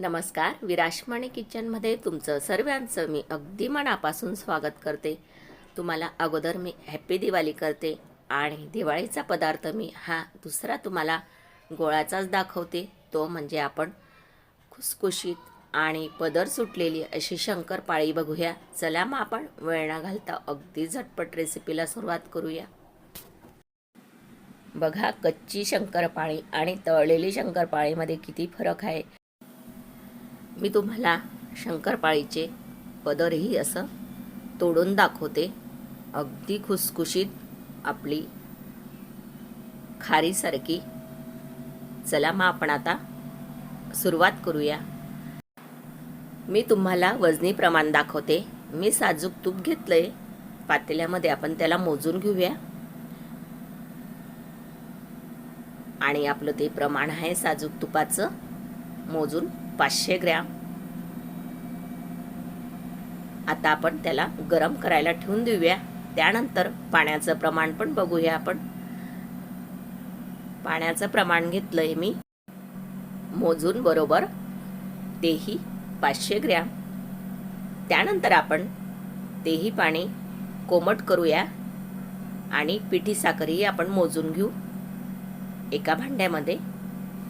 नमस्कार विराशमाणी किचनमध्ये तुमचं सर्वांचं मी अगदी मनापासून स्वागत करते. तुम्हाला अगोदर मी हॅप्पी दिवाळी करते आणि दिवाळीचा पदार्थ मी हा दुसरा तुम्हाला गोळाचाच दाखवते. तो म्हणजे आपण खुसखुशीत आणि पदर सुटलेली अशी शंकरपाळी बघूया. चला मग आपण वेळ न घालता अगदी झटपट रेसिपीला सुरुवात करूया. बघा कच्ची शंकरपाळी आणि तळलेली शंकरपाळीमध्ये किती फरक आहे. मी तुम्हाला शंकरपाळीचे पदरही असं तोडून दाखवते. अगदी खुसखुशीत आपली खारीसारखी. चला मग आपण आता सुरुवात करूया. मी तुम्हाला वजनी प्रमाण दाखवते. मी साजूक तूप घेतलंय. पातेल्यामध्ये आपण त्याला मोजून घेऊया. आणि आपलं ते प्रमाण आहे साजूक तुपाचं. मोजून पाचशे ग्रॅम. आता आपण त्याला गरम करायला ठेवून देऊया. त्यानंतर पाण्याचं प्रमाण पण बघूया आपण. पाण्याचं प्रमाण घेतलंय मी. मोजून बरोबर तेही पाचशे ग्रॅम. त्यानंतर आपण तेही पाणी कोमट करूया आणि पिठी साखरही आपण मोजून घेऊ. एका भांड्यामध्ये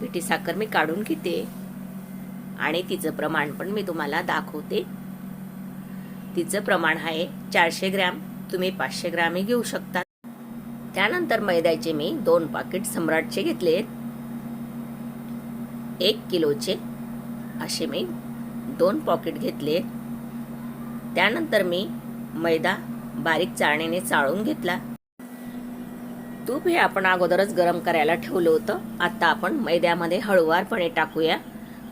पिठी साखर मी काढून घेते. आणि तिचं प्रमाण पण मी तुम्हाला दाखवते. तिचं प्रमाण आहे चारशे ग्रॅम. तुम्ही पाचशे ग्रॅमही घेऊ शकता. त्यानंतर मैद्याचे मी दोन पाकिट सम्राटचे घेतले एक किलोचे असे मी दोन पॉकेट घेतले त्यानंतर मी मैदा बारीक चाळणीने चाळून घेतला. तूप हे आपण अगोदरच गरम करायला ठेवलं होतं. आता आपण मैद्यामध्ये हळुवारपणे टाकूया.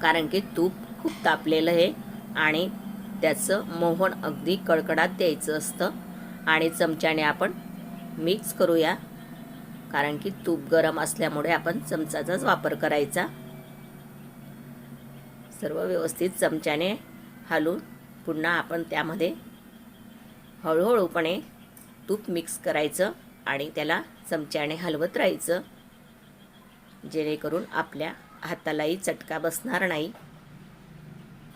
कारण की तूप खूप तापलेलं आहे आणि त्याचं मोहन अगदी कडकडात द्यायचं असतं. आणि चमच्याने आपण मिक्स करूया. कारण की तूप गरम असल्यामुळे आपण चमचाचाच वापर करायचा. सर्व व्यवस्थित चमच्याने हलून पुन्हा आपण त्यामध्ये हळूहळूपणे तूप मिक्स करायचं आणि त्याला चमच्याने हलवत राहायचं. जेणेकरून आपल्या हातालाही चटका बसणार नाही.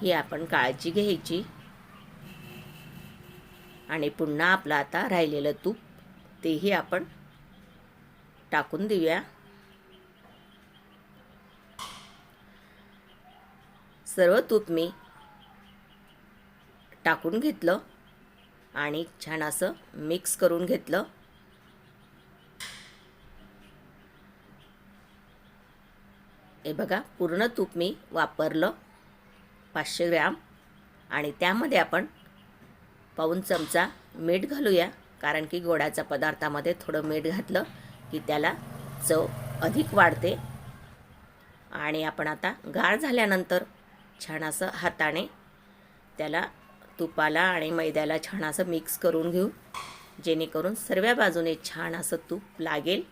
ही आपण काळजी घ्यायची. आणि पुन्हा आपलं आता राहिलेलं तूप तेही आपण टाकून देऊया. सर्व तूप मी टाकून घेतलं आणि छान असं मिक्स करून घेतलं. हे बघा पूर्ण तूप मी वापरलं. पाचशे ग्रॅम. आणि त्यामध्ये आपण पाऊन चमचा मीठ घालूया. कारण की गोडाच्या पदार्थामध्ये थोडं मीठ घातलं की त्याला चव अधिक वाढते. आणि आपण आता गार झाल्यानंतर छान असं हाताने त्याला तुपाला आणि मैद्याला छान असं मिक्स करून घेऊ. जेणेकरून सर्व बाजूने छान असं तूप लागेल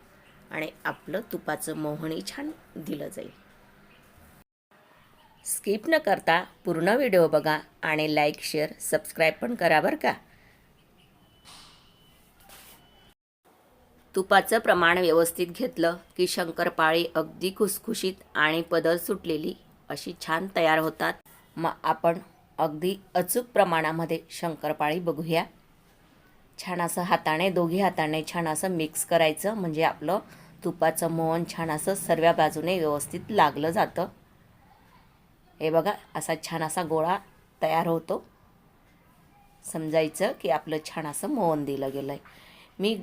आणि आपलं तुपाचं मोहणी छान दिलं जाईल. स्किप न करता पूर्ण व्हिडिओ बघा आणि लाईक शेअर सबस्क्राईब पण करा बरं का. तुपाचं प्रमाण व्यवस्थित घेतलं की शंकरपाळी अगदी खुसखुशीत आणि पदर सुटलेली अशी छान तयार होतात. मग आपण अगदी अचूक प्रमाणामध्ये शंकरपाळी बघूया. छान असं हाताने दोघी हाताने छान असं मिक्स करायचं म्हणजे आपलं तुपाचं मोहन छान असं सर्व बाजूने व्यवस्थित लागलं जातं. हे बघा असा छान असा गोळा तयार होतो. समजायचं की आपलं छान असं मोहन दिलं गेलं आहे मी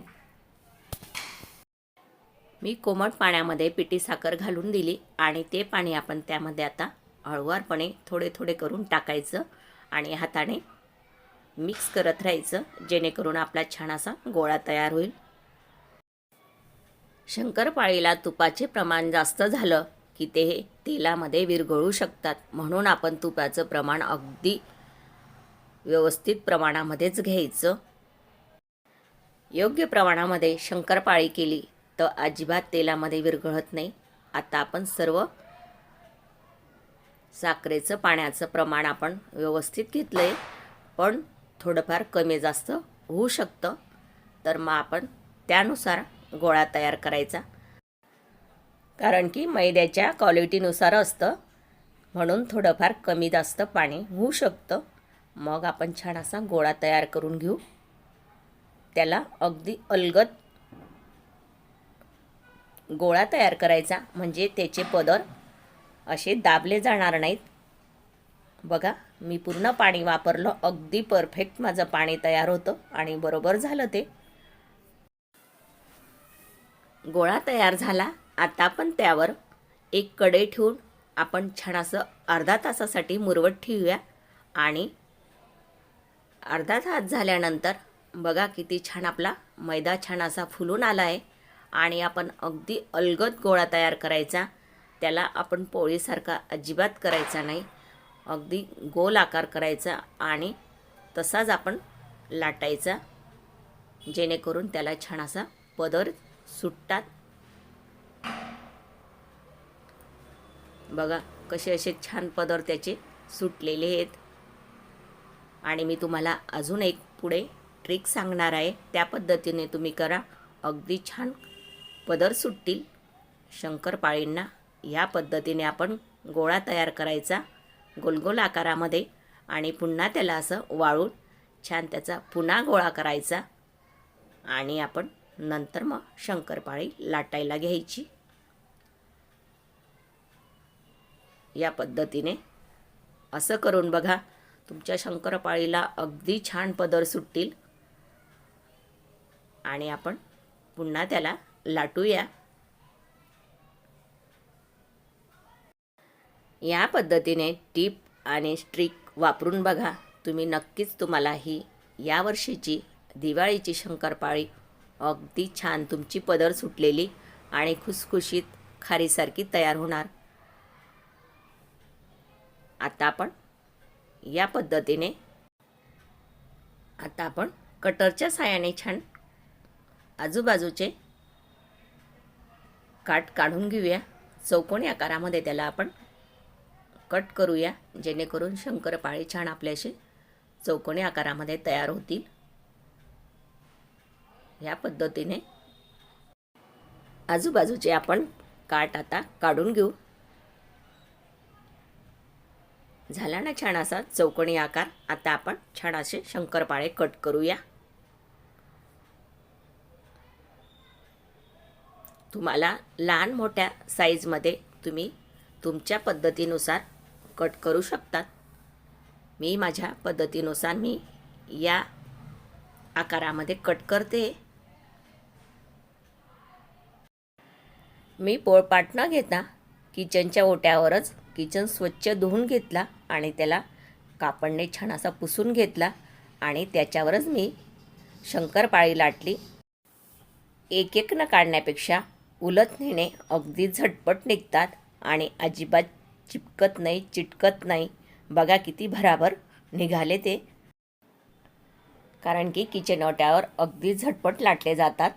मी कोमट पाण्यामध्ये पिठी साखर घालून दिली आणि ते पाणी आपण त्यामध्ये आता हळुवारपणे थोडे थोडे करून टाकायचं आणि हाताने मिक्स करत राहायचं जेणेकरून आपला छान असा गोळा तयार होईल. शंकरपाळीला तुपाचे प्रमाण जास्त झालं की ते तेलामध्ये विरघळू शकतात. म्हणून आपण तुपाचं प्रमाण अगदी व्यवस्थित प्रमाणामध्येच घ्यायचं. योग्य प्रमाणामध्ये शंकरपाळी केली तर अजिबात तेलामध्ये विरघळत नाही. आता आपण सर्व साखरेचं पाण्याचं प्रमाण आपण व्यवस्थित घेतलं आहे पण थोडंफार कमी जास्त होऊ शकतं. तर मग आपण त्यानुसार गोळा तयार करायचा. कारण की मैद्याच्या क्वालिटीनुसार असतं. म्हणून थोडंफार कमी जास्त पाणी होऊ शकतं. मग आपण छान असा गोळा तयार करून घेऊ. त्याला अगदी अलगद गोळा तयार करायचा. म्हणजे त्याचे पदर असे दाबले जाणार नाहीत. बघा मी पूर्ण पाणी वापरलं. अगदी परफेक्ट माझं पाणी तयार होतं आणि बरोबर झालं ते. गोळा तयार झाला. आता आपण त्यावर एक कडे ठेवून आपण छान असं अर्धा तासासाठी मुरवत ठेवूया. आणि अर्धा तास झाल्यानंतर बघा किती छान आपला मैदा छान असा फुलून आला आहे आणि आपण अगदी अलगद गोळा तयार करायचा. त्याला आपण पोळीसारखा अजिबात करायचा नाही. अगदी गोल आकार करायचा आणि तसाच आपण लाटायचा. जेणेकरून त्याला छान असा पदर सुटतात. बघा कसे असे छान पदर त्याचे सुटलेले आहेत. आणि मी तुम्हाला अजून एक पुढे ट्रिक सांगणार आहे. त्या पद्धतीने तुम्ही करा. अगदी छान पदर सुटतील. शंकरपाळींना या पद्धतीने आपण गोळा तयार करायचा गोलगोल आकारामध्ये आणि पुन्हा त्याला असं वाळून छान त्याचा पुन्हा गोळा करायचा. आणि आपण नंतर मग शंकरपाळी लाटायला घ्यायची. या पद्धतीने. असं करून बघा तुमच्या शंकरपाळीला अगदी छान पदर सुटतील. आणि आपण पुन्हा त्याला लाटूया. या पद्धतीने टीप आणि स्ट्रिक वापरून बघा तुम्ही नक्कीच तुम्हाला ही यावर्षीची दिवाळीची शंकरपाळी अगदी छान तुमची पदर सुटलेली आणि खुसखुशीत खारीसारखी तयार होणार. आता आपण या पद्धतीने आता आपण कटरच्या साहाय्याने छान आजूबाजूचे काट काढून घेऊया. चौकोनी आकारामध्ये त्याला आपण कट करूया जेणेकरून शंकरपाळी छान आपल्याशी चौकोनी आकारामध्ये तयार होतील. ह्या पद्धतीने आजूबाजूचे आपण काट आता काढून घेऊ. झाला ना छान असा चौकोनी आकार? आता आपण छान असे शंकरपाळे कट करूया. तुम्हाला लहान मोठ्या साईजमध्ये तुम्ही तुमच्या पद्धतीनुसार कट करू शकतात. मी माझ्या पद्धतीनुसार मी या आकारामध्ये कट करते. मी पोळपाट न घेता किचनच्या ओट्यावरच किचन स्वच्छ धुवून घेतला. आणि त्याला कापडने छान असा पुसून घेतला आणि त्याच्यावरच मी शंकरपाळी लाटली. एक एकनं काढण्यापेक्षा उलत नेणे अगदी झटपट निघतात आणि अजिबात चिपकत नाही चिटकत नाही. बघा किती भराभर निघाले ते. कारण की किचन ओट्यावर अगदी झटपट लाटले जातात.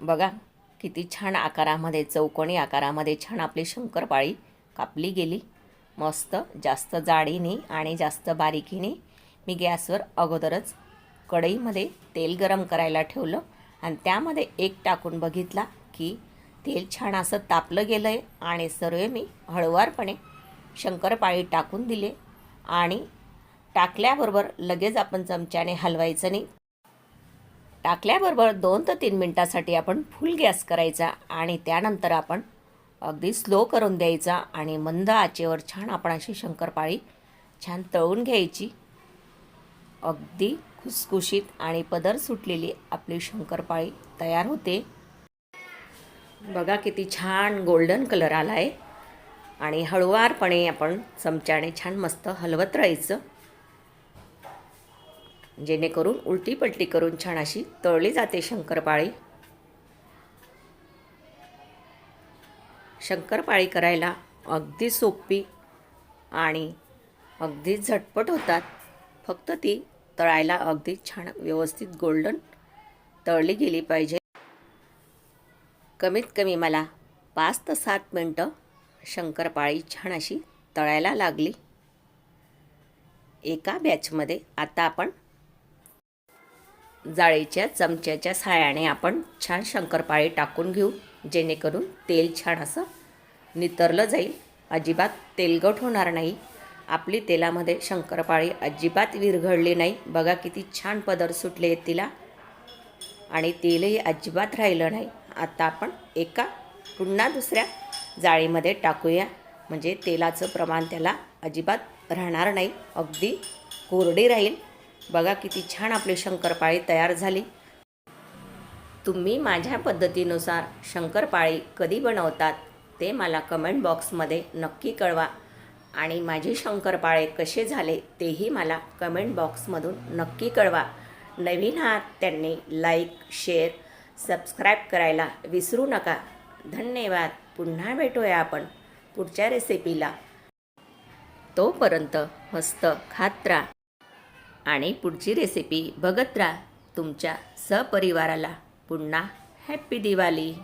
बघा किती छान आकारामध्ये चौकोनी आकारामध्ये छान आपली शंकरपाळी कापली गेली. मस्त जास्त जाडीने आणि जास्त बारीकीने मी गॅसवर अगोदरच कढईमध्ये तेल गरम करायला ठेवलं आणि त्यामध्ये एक टाकून बघितला की तेल छान असं तापलं गेलं आहे आणि सर्व मी हळुवारपणे शंकरपाळी टाकून दिले आणि टाकल्याबरोबर लगेच आपण चमच्याने हलवायचं नाही. टाकल्याबरोबर दोन ते तीन मिनटासाठी आपण फुल गॅस करायचा आणि त्यानंतर आपण अगदी स्लो करून द्यायचा आणि मंद आचेवर छान आपण अशी शंकरपाळी छान तळून घ्यायची. अगदी खुसखुशीत आणि पदर सुटलेली आपली शंकरपाळी तयार होते. बघा किती छान गोल्डन कलर आला आहे आणि हळुवारपणे आपण चमच्याने छान मस्त हलवत राहायचं. जेणेकरून उलटी पलटी करून छान अशी तळली जाते शंकरपाळी. शंकरपाळी करायला अगदी सोपी आणि अगदी झटपट होतात. फक्त ती तळायला अगदी छान व्यवस्थित गोल्डन तळली गेली पाहिजे. कमीत कमी मला पाच ते सात मिनटं शंकरपाळी छान अशी तळायला लागली. एका बॅचमध्ये आता आपण जाळीच्या चमच्याच्या सहाय्याने आपण छान शंकरपाळी टाकून घेऊ जेणेकरून तेल छान असं नितरलं जाईल. अजिबात तेलगट होणार नाही. आपली तेलामध्ये शंकरपाळी अजिबात विरघळली नाही. बघा किती छान पदर सुटले आहेत तिला. आणि तेलही अजिबात राहिलं नाही. आता आपण एका पुन्हा दुसऱ्या जाळीमध्ये टाकूया. म्हणजे तेलाचं प्रमाण त्याला अजिबात राहणार नाही. अगदी कोरडी राहील. बघा किती छान आपली शंकरपाळी तयार झाली. तुम्ही माझ्या पद्धतीनुसार शंकरपाळी कधी बनवतात? ते मला कमेंट बॉक्समध्ये नक्की कळवा. आणि माझे शंकरपाळे कसे झाले तेही मला कमेंट बॉक्समधून नक्की कळवा. नवीन आहात त्यांनी लाईक शेअर सबस्क्राईब करायला विसरू नका. धन्यवाद. पुन्हा भेटूया आपण पुढच्या रेसिपीला तोपर्यंत मस्त खात राहा. आणि पुढची रेसिपी बघत राहा तुमच्या सपरिवाराला. पुन्हा हॅप्पी दिवाळी.